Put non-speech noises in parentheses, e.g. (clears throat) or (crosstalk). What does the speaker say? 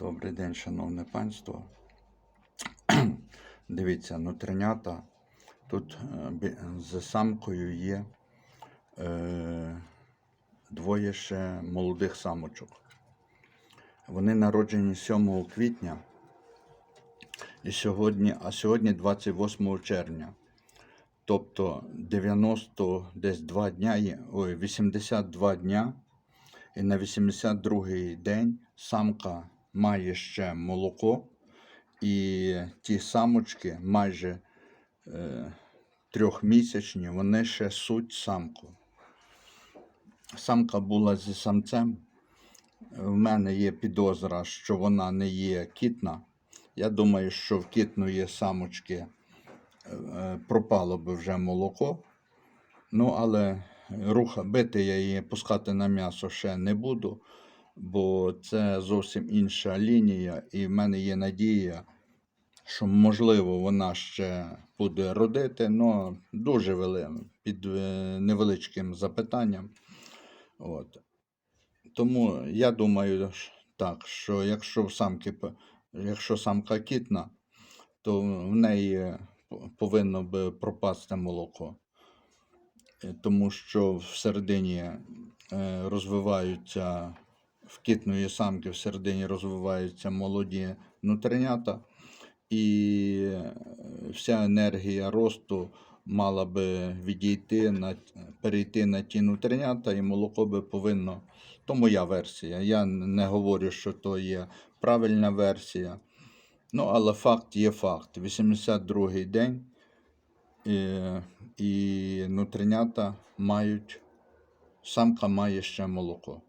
Добрий день, шановне панство. (clears throat) Дивіться, нутринята. Тут е, бі- з самкою є е, двоє ще молодих самочок. Вони народжені 7 квітня. І сьогодні, а сьогодні 28 червня. Тобто 90 десь 2 дня, ой, 82 дня. І на 82-й день самка має ще молоко, і ті самочки майже е, трьохмісячні, вони ще суть самку. Самка була зі самцем. В мене є підозра, що вона не є кітна. Я думаю, що в кітної самочки е, пропало би вже молоко. Ну, але руха бити я її пускати на м'ясо ще не буду, бо це зовсім інша лінія, і в мене є надія, що можливо вона ще буде родити, але дуже вели, під е, невеличким запитанням. От. Тому я думаю так, що якщо самки, якщо самка кітна, то в неї повинно би пропасти молоко. Е, тому що всередині е, розвиваються в кітної самки всередині розвиваються молоді нутринята, і е, вся енергія росту мала би відійти на перейти на ті нутринята, і молоко би повинно. То моя версія. Я не говорю, що то є правильна версія. Ну, але факт є факт. 82-й день і, і нутринята мають, самка має ще молоко.